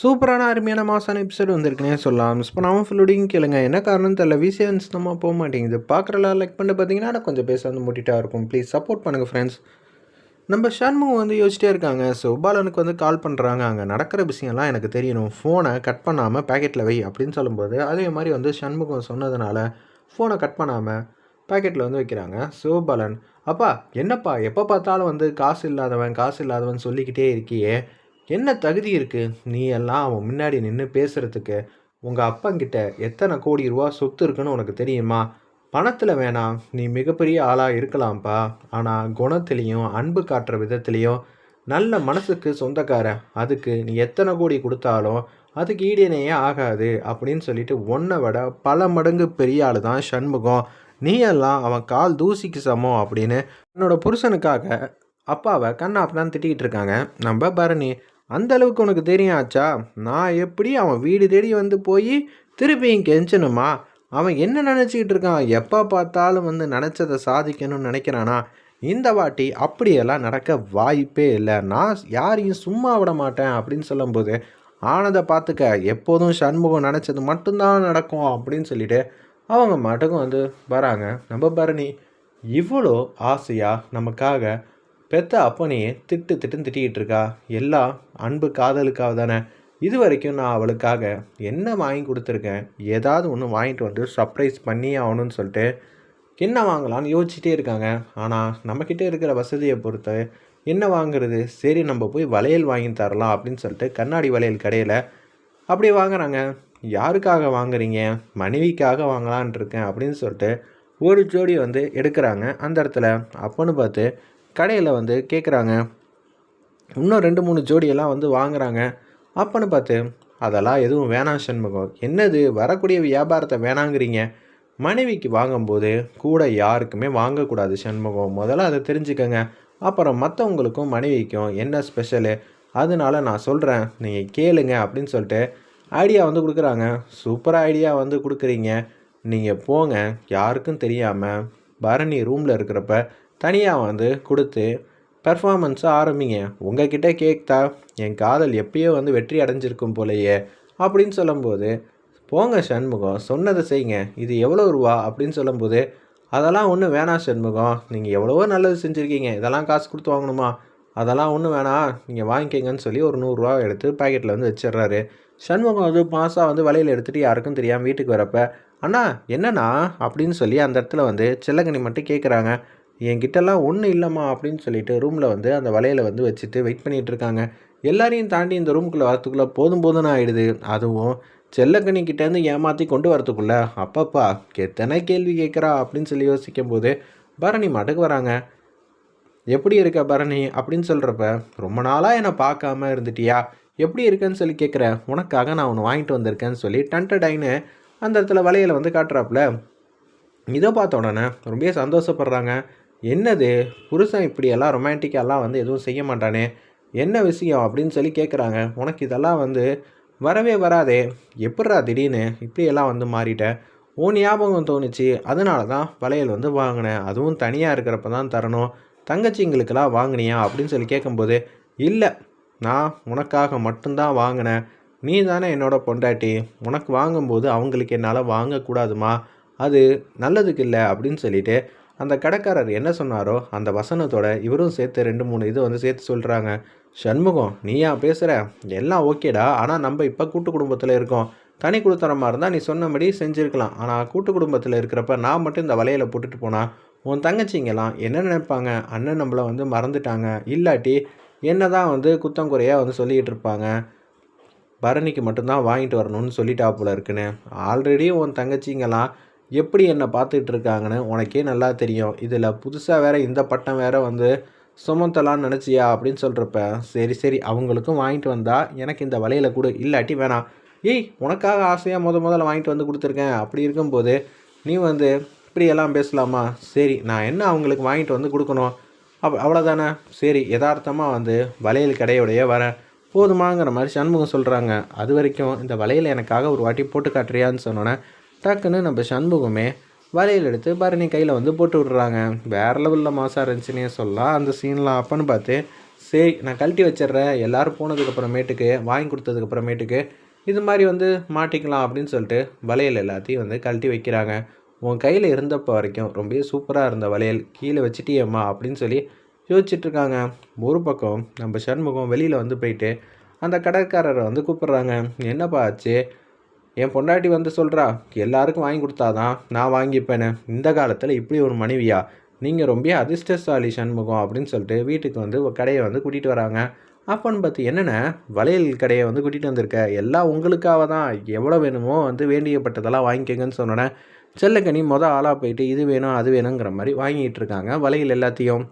சூப்பரான அருமையான மாசான எபிசோடு வந்திருக்குனே சொல்லலாம். மிஸ் பண்ணாமல் ஃபுல்லுடையும் கேளுங்க. என்ன காரணம் தெரியல? விசியன்ஸ் நம்ம போக மாட்டேங்குது. பார்க்குறலாம் லைக் பண்ணிட்டு பார்த்தீங்கன்னா நான் கொஞ்சம் பேச வந்து மூட்டிட்டா இருக்கும். ப்ளீஸ் சப்போர்ட் பண்ணுங்கள் ஃப்ரெண்ட்ஸ் நம்ம ஷண்முகம் வந்து யோசிச்சிட்டே இருக்காங்க. ஸோ பாலனுக்கு வந்து கால் பண்ணுறாங்க அங்கே நடக்கிற விஷயம்லாம் எனக்கு தெரியணும். ஃபோனை கட் பண்ணாமல் பேக்கெட்டில் வை அப்படின்னு சொல்லும்போது அதே மாதிரி வந்து ஷண்முகம் சொன்னதுனால ஃபோனை கட் பண்ணாமல் பேக்கெட்டில் வந்து வைக்கிறாங்க. சிவபாலன் அப்பா என்னப்பா? எப்போ பார்த்தாலும் வந்து காசு இல்லாதவன் காசு இல்லாதவன் சொல்லிக்கிட்டே இருக்கியே. என்ன தகுதி இருக்குது நீ எல்லாம் அவன் முன்னாடி நின்று பேசுகிறதுக்கு உங்கள் அப்பங்கிட்ட எத்தனை கோடி ரூபா சொத்து இருக்குன்னு உனக்கு தெரியுமா? பணத்தில் வேணாம் நீ மிகப்பெரிய ஆளாக இருக்கலாம்ப்பா. ஆனால் குணத்துலேயும் அன்பு காட்டுற விதத்துலேயும் நல்ல மனசுக்கு சொந்தக்காரன். அதுக்கு நீ எத்தனை கோடி கொடுத்தாலும் அதுக்கு ஈடிணையே ஆகாது அப்படின்னு சொல்லிட்டு ஒன்றை விட பல மடங்கு பெரிய ஆள் தான் சண்முகம். நீ எல்லாம் அவன் கால் தூசிக்கு சமம் அப்படின்னு என்னோட புருஷனுக்காக அப்பாவை கண்ணாப்பதான் திட்டிக்கிட்டு இருக்காங்க. நம்ம பரணி அந்த அளவுக்கு உனக்கு தெரியும் ஆச்சா? நான் எப்படி அவன் வீடு தேடி வந்து போய் திருப்பியும் கெஞ்சணுமா? அவன் என்ன நினச்சிக்கிட்டு இருக்கான்? எப்போ பார்த்தாலும் வந்து நினச்சதை சாதிக்கணும்னு நினைக்கிறானா? இந்த வாட்டி அப்படியெல்லாம் நடக்க வாய்ப்பே இல்லை. நான் யாரையும் சும்மா விட மாட்டேன் அப்படின்னு சொல்லும்போது ஆனதை பார்த்துக்க எப்போதும் சண்முகம் நினச்சது மட்டும்தான் நடக்கும் அப்படின்னு சொல்லிட்டு அவங்க மட்டுக்கும் வந்து வராங்க. நம்ம பரணி இவ்வளோ ஆசையாக நமக்காக பெத்த அப்பனையே திட்டு திட்டுன்னு திட்டிகிட்டு இருக்கா. எல்லாம் அன்பு காதலுக்காக தானே. இது வரைக்கும் நான் அவளுக்காக என்ன வாங்கி கொடுத்துருக்கேன்? ஏதாவது ஒன்று வாங்கிட்டு வந்து சர்ப்ரைஸ் பண்ணி ஆகணும்னு சொல்லிட்டு என்ன வாங்கலாம்னு யோசிச்சுட்டே இருக்காங்க. ஆனால் நம்மக்கிட்ட இருக்கிற வசதியை பொறுத்து என்ன வாங்குறது? சரி நம்ம போய் வளையல் வாங்கி தரலாம் அப்படின்னு சொல்லிட்டு கண்ணாடி வளையல் கடையில் அப்படியே வாங்குறாங்க. யாருக்காக வாங்குறீங்க? மனைவிக்காக வாங்கலான் இருக்கேன் அப்படின்னு சொல்லிட்டு ஒரு ஜோடி வந்து எடுக்கிறாங்க. அந்த இடத்துல அப்போன்னு பார்த்து கடையில் வந்து கேட்குறாங்க இன்னும் ரெண்டு மூணு ஜோடியெல்லாம் வந்து வாங்குறாங்க. அப்போன்னு பார்த்து அதெல்லாம் எதுவும் வேணாம் சண்முகம். என்னது? வரக்கூடிய வியாபாரத்தை வேணாங்கிறீங்க. மனைவிக்கு வாங்கும்போது கூட யாருக்குமே வாங்கக்கூடாது சண்முகம். முதல்ல அதை தெரிஞ்சுக்கோங்க. அப்புறம் மற்றவங்களுக்கும் மனைவிக்கும் என்ன ஸ்பெஷலு அதனால நான் சொல்கிறேன் நீங்கள் கேளுங்க அப்படின்னு சொல்லிட்டு ஐடியா வந்து கொடுக்குறாங்க. சூப்பராக ஐடியா வந்து கொடுக்குறீங்க. நீங்கள் போங்க. யாருக்கும் தெரியாமல் பரணி ரூமில் இருக்கிறப்ப தனியாக வந்து கொடுத்து பெர்ஃபார்மன்ஸை ஆரம்பிங்க. உங்ககிட்ட கேட்குதா என் காதல் எப்பயோ வந்து வெற்றி அடைஞ்சிருக்கும் போலையே அப்படின்னு சொல்லும்போது போங்க சண்முகம் சொன்னதை செய்யுங்க. இது எவ்வளோ ரூபா? அப்படின்னு சொல்லும்போது அதெல்லாம் ஒன்றும் வேணாம் சண்முகம். நீங்கள் எவ்வளவோ நல்லது செஞ்சுருக்கீங்க. இதெல்லாம் காசு கொடுத்து வாங்கணுமா? அதெல்லாம் ஒன்றும் வேணாம் நீங்கள் வாங்கிக்கிங்கன்னு சொல்லி ஒரு நூறுரூவா எடுத்து பாக்கெட்டில் வந்து வச்சிடுறாரு. சண்முகம் வந்து மாதம் வந்து வலையில் எடுத்துகிட்டு யாருக்கும் தெரியாமல் வீட்டுக்கு வரப்ப அண்ணா என்னண்ணா? அப்படின்னு சொல்லி அந்த இடத்துல வந்து செல்லகனி மட்டும் கேட்குறாங்க என்கிட்டலாம் ஒன்றும் இல்லைம்மா அப்படின்னு சொல்லிட்டு ரூமில் வந்து அந்த வலையில் வந்து வச்சுட்டு வெயிட் பண்ணிகிட்டு இருக்காங்க. எல்லாரையும் தாண்டி இந்த ரூமுக்குள்ளே வரத்துக்குள்ளே போதும் போதும்னு ஆகிடுது அதுவும் செல்லக்கணிக்கிட்டேருந்து ஏமாற்றி கொண்டு வரத்துக்குள்ளே அப்பப்பா எத்தனை கேள்வி கேட்குறா? அப்படின்னு சொல்லி யோசிக்கும் போது பரணி மாட்டுக்கு வராங்க. எப்படி இருக்க பரணி? அப்படின்னு சொல்கிறப்ப ரொம்ப நாளாக என்னை பார்க்காம இருந்துட்டியா? எப்படி இருக்கேன்னு சொல்லி கேட்குற? உனக்காக நான் ஒன்று வாங்கிட்டு வந்திருக்கேன்னு சொல்லி டன்டடைன்னு அந்த இடத்துல வலையில் வந்து காட்டுறாப்புல. இதை பார்த்த உடனே ரொம்ப சந்தோஷப்படுறாங்க. என்னது? புருஷன் இப்படியெல்லாம் ரொமான்டிக்கெல்லாம் வந்து எதுவும் செய்ய மாட்டானே? என்ன விஷயம்? அப்படின்னு சொல்லி கேட்குறாங்க உனக்கு இதெல்லாம் வந்து வரவே வராதே. எப்பட்றா திடீர்னு இப்படியெல்லாம் வந்து மாறிட்டேன் ஓ ஞாபகம் தோணுச்சு. அதனால தான் வளையல் வந்து வாங்கினேன். அதுவும் தனியாக இருக்கிறப்ப தான் தரணும். தங்கச்சிங்களுக்கெல்லாம் வாங்கினியா? அப்படின்னு சொல்லி கேட்கும்போது இல்லை. நான் உனக்காக மட்டும்தான் வாங்கினேன். நீ தானே என்னோட பொண்டாட்டி. உனக்கு வாங்கும்போது அவங்களுக்கு என்னால் வாங்கக்கூடாதுமா? அது நல்லதுக்கு இல்லை. அப்படின்னு சொல்லிட்டு அந்த கடைக்காரர் என்ன சொன்னாரோ அந்த வசனத்தோட இவரும் சேர்த்து ரெண்டு மூணு இது வந்து சேர்த்து சொல்கிறாங்க சண்முகம் நீயா பேசுகிற எல்லாம் ஓகேடா. ஆனால் நம்ம இப்போ கூட்டு குடும்பத்தில் இருக்கோம். தனி கொடுத்தரமாக இருந்தால் நீ சொன்னபடி செஞ்சுருக்கலாம். ஆனால் கூட்டு குடும்பத்தில் இருக்கிறப்ப நான் மட்டும் இந்த வலையில் போட்டுட்டு போனால் உன் தங்கச்சிங்கெல்லாம் என்ன நினைப்பாங்க? அண்ணன் நம்மளை வந்து மறந்துட்டாங்க. இல்லாட்டி என்ன தான் வந்து குத்தம் குறையாக வந்து சொல்லிக்கிட்டு இருப்பாங்க. பரணிக்கு மட்டும்தான் வாங்கிட்டு வரணும்னு சொல்லிட்டா போல இருக்குன்னு. ஆல்ரெடி உன் தங்கச்சிங்கெல்லாம் எப்படி என்னை பார்த்துக்கிட்டு இருக்காங்கன்னு உனக்கே நல்லா தெரியும். இதில் புதுசாக வேறு இந்த பட்டம் வேறு வந்து சுமத்தலான்னு நினச்சியா அப்படின்னு சொல்கிறப்ப சரி சரி அவங்களுக்கும் வாங்கிட்டு வந்தால் எனக்கு இந்த வலையில் கொடு. இல்லாட்டி வேணாம். ஏய் உனக்காக ஆசையாக முத முதல்ல வாங்கிட்டு வந்து கொடுத்துருக்கேன். அப்படி இருக்கும்போது நீ வந்து இப்படியெல்லாம் பேசலாமா? சரி நான் என்ன அவங்களுக்கு வாங்கிட்டு வந்து கொடுக்கணும்? அப் அவ்வளோதானே சரி யதார்த்தமாக வந்து வளையல் கடையோடைய வரேன். போதுமாங்கிற மாதிரி சண்முகம் சொல்கிறாங்க அது வரைக்கும் இந்த வளையல் எனக்காக ஒரு வாட்டி போட்டு காட்டுறியான்னு சொன்னோன்னே டக்குன்னு நம்ம சண்முகமே வலையில் எடுத்து பரணி கையில் வந்து போட்டு விட்றாங்க. வேறு லெவலில் மாசாக இருந்துச்சுன்னே சொல்லலாம். அந்த சீன்லாம் அப்பன்னு பார்த்து சரி நான் கழட்டி வச்சிடுறேன். எல்லோரும் போனதுக்கப்புறமேட்டுக்கு வாங்கி கொடுத்ததுக்கப்புறமேட்டுக்கு இது மாதிரி வந்து மாட்டிக்கலாம் அப்படின்னு சொல்லிட்டு வளையல் எல்லாத்தையும் வந்து கழட்டி வைக்கிறாங்க. உன் கையில் இருந்தப்போ வரைக்கும் ரொம்ப சூப்பராக இருந்த வளையல் கீழே வச்சுட்டியம்மா அப்படின்னு சொல்லி யோசிச்சுட்ருக்காங்க ஒரு பக்கம் நம்ம சண்முகம் வெளியில் வந்து போயிட்டு அந்த கடைக்காரரை வந்து கூப்பிட்றாங்க. என்னப்பா ஆச்சு? என் பொண்டாட்டி வந்து சொல்கிறா எல்லாருக்கும் வாங்கி கொடுத்தாதான் நான் வாங்கிப்பேனே. இந்த காலத்தில் இப்படி ஒரு மனைவியா? நீங்கள் ரொம்ப அதிர்ஷ்டசாலி சண்முகம் அப்படின்னு சொல்லிட்டு வீட்டுக்கு வந்து கடையை வந்து கூட்டிகிட்டு வராங்க. அப்போன்னு பார்த்து என்னென்ன? வளையல் கடையை வந்து கூட்டிகிட்டு வந்திருக்க? எல்லாம் உங்களுக்காக தான். எவ்வளோ வேணுமோ வந்து வேண்டியப்பட்டதெல்லாம் வாங்கிக்கங்கன்னு சொன்னோன்னே செல்லக்கனி மொதல் ஆளாக போயிட்டு இது வேணும் அது வேணுங்கிற மாதிரி வாங்கிட்டு இருக்காங்க வளையல் எல்லாத்தையும்.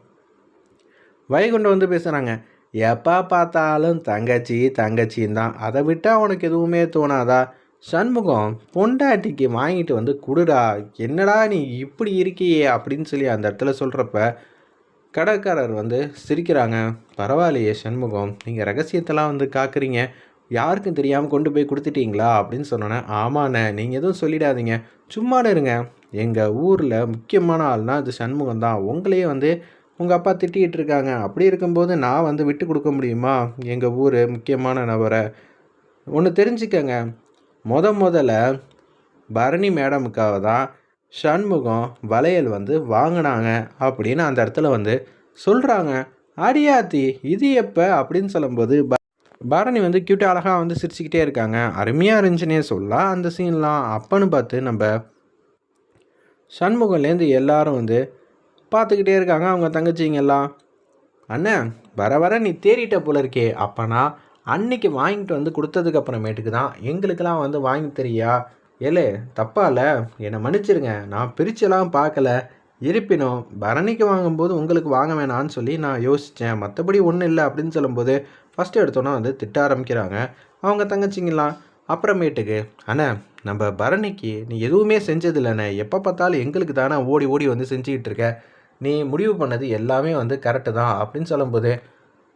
வைகுண்டம் வந்து பேசுகிறாங்க எப்போ பார்த்தாலும் தங்கச்சி தங்கச்சின்னு தான் அதை விட்டால் அவனுக்கு எதுவுமே தோணாதா? சண்முகம் பொண்டாட்டிக்கு வாங்கிட்டு வந்து குடுடா என்னடா நீ இப்படி இருக்கியே அப்படின்னு சொல்லி அந்த இடத்துல சொல்கிறப்ப கடைக்காரர் வந்து சிரிக்கிறாங்க. பரவாயில்லையே சண்முகம் நீங்கள் ரகசியத்தெல்லாம் வந்து காக்குறீங்க. யாருக்கும் தெரியாமல் கொண்டு போய் கொடுத்துட்டீங்களா அப்படின்னு சொன்னோன்னே ஆமாண்ணே நீங்கள் எதுவும் சொல்லிடாதீங்க. சும்மா இருங்க. எங்கள் ஊரில் முக்கியமான ஆள்னால் அது சண்முகம் தான். உங்களையே வந்து உங்கள் அப்பா திட்டிகிட்டு இருக்காங்க. அப்படி இருக்கும்போது நான் வந்து விட்டு கொடுக்க முடியுமா? எங்கள் ஊர் முக்கியமான நபரை. ஒன்று தெரிஞ்சுக்கங்க. முத முதல்ல பரணி மேடமுக்காக தான் சண்முகம் வளையல் வந்து வாங்கினாங்க அப்படின்னு அந்த இடத்துல வந்து சொல்கிறாங்க அடியாத்தி இது எப்போ அப்படின்னு சொல்லும்போது பரணி வந்து க்யூட்டாக அழகாக வந்து சிரிச்சுக்கிட்டே இருக்காங்க. அருமையாக இருந்துச்சுனே சொல்லலாம் அந்த சீன்லாம் அப்பன்னு பார்த்து நம்ம சண்முகம்லேருந்து எல்லாரும் வந்து பார்த்துக்கிட்டே இருக்காங்க. அவங்க தங்கச்சிங்கெல்லாம் அண்ணன் வர வர நீ தேறிட்ட போல இருக்கே. அப்போனா அன்னைக்கு வாங்கிட்டு வந்து கொடுத்ததுக்கு அப்புறமேட்டுக்கு தான் எங்களுக்கெல்லாம் வந்து வாங்கி தெரியா? ஏலே தப்பா இல்லை. என்னை மன்னிச்சிருங்க. நான் பிரிச்செல்லாம் பார்க்கல. இருப்பினும் பரணிக்கு வாங்கும்போது உங்களுக்கு வாங்க வேணான்னு சொல்லி நான் யோசித்தேன் மற்றபடி ஒன்றும் இல்லை அப்படின்னு சொல்லும்போது ஃபஸ்ட்டு எடுத்தோன்னா வந்து திட்ட ஆரம்பிக்கிறாங்க. அவங்க தங்கச்சிங்களாம் அப்புறமேட்டுக்கு அண்ணா நம்ம பரணிக்கு நீ எதுவுமே செஞ்சதில்லைண்ணே. எப்போ பார்த்தாலும் எங்களுக்கு தானே ஓடி ஓடி வந்து செஞ்சுக்கிட்டு இருக்க. நீ முடிவு பண்ணது எல்லாமே வந்து கரெக்டு தான். அப்படின்னு சொல்லும்போது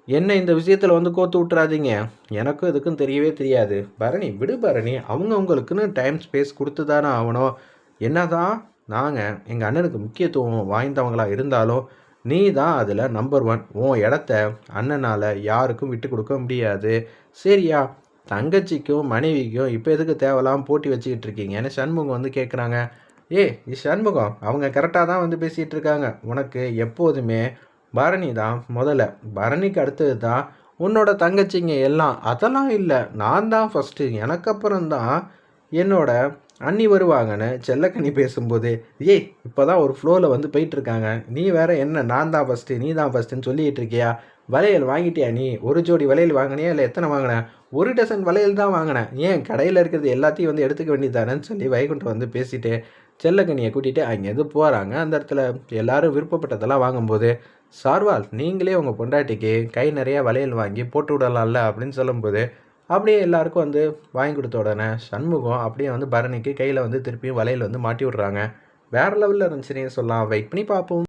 என்ன இந்த விஷயத்தில் வந்து கோத்து விட்டுறாதீங்க? எனக்கும் இதுக்கும் தெரியவே தெரியாது. பரணி விடு பரணி. அவங்கவுங்களுக்குன்னு டைம் ஸ்பேஸ் கொடுத்து தானே ஆகணும். என்ன தான் நாங்கள் எங்கள் அண்ணனுக்கு முக்கியத்துவம் வாய்ந்தவங்களாக இருந்தாலும் நீ தான் அதில் நம்பர் ஒன் உன் இடத்த அண்ணனால் யாருக்கும் விட்டு கொடுக்க முடியாது. சரியா? தங்கச்சிக்கும் மனைவிக்கும் இப்போ எதுக்கு தேவையில்லாமல் போட்டி வச்சுக்கிட்டு இருக்கீங்கன்னு சண்முகம் வந்து கேட்குறாங்க ஏ சண்முகம். அவங்க கரெக்டாக தான் வந்து பேசிகிட்டு இருக்காங்க. உனக்கு எப்போதுமே பரணி தான் முதல்ல. பரணிக்கு அடுத்தது தான் உன்னோட தங்கச்சிங்க எல்லாம். அதெல்லாம் இல்லை. நான் தான் ஃபஸ்ட்டு எனக்கு அப்புறம் தான் என்னோட அண்ணி வருவாங்கன்னு செல்லக்கண்ணி பேசும்போது ஏய் இப்போ தான் ஒரு ஃப்ளோவில் வந்து போயிட்டுருக்காங்க. நீ வேற என்ன? நான் தான் ஃபஸ்ட்டு நீ தான் ஃபஸ்ட்டுன்னு சொல்லிகிட்டு இருக்கியா? வளையல் வாங்கிட்டியா நீ? ஒரு ஜோடி வளையல் வாங்கினியா? இல்லை எத்தனை வாங்கினேன் ஒரு டசன் வளையல் தான் வாங்கினேன் ஏன் கடையில் இருக்கிறது எல்லாத்தையும் வந்து எடுத்துக்க வேண்டியதானேன்னு சொல்லி வைகுண்டம் வந்து பேசிட்டு செல்லக்கனியை கூட்டிகிட்டு அங்கேருந்து போகிறாங்க அந்த இடத்துல எல்லாரும் விருப்பப்பட்டதெல்லாம் வாங்கும்போது சார்வால் நீங்களே உங்கள் பொண்டாட்டிக்கு கை நிறையா வளையல் வாங்கி போட்டு விடலாம்ல? அப்படின்னு சொல்லும்போது அப்படியே எல்லாருக்கும் வந்து வாங்கி கொடுத்த உடனே சண்முகம் அப்படியே வந்து பரணிக்கு கையில் வந்து திருப்பியும் வலையில் வந்து மாட்டி விட்றாங்க. வேறு லெவலில் இருந்துச்சுன்னே சொல்லலாம். வெயிட் பண்ணி பார்ப்போம்.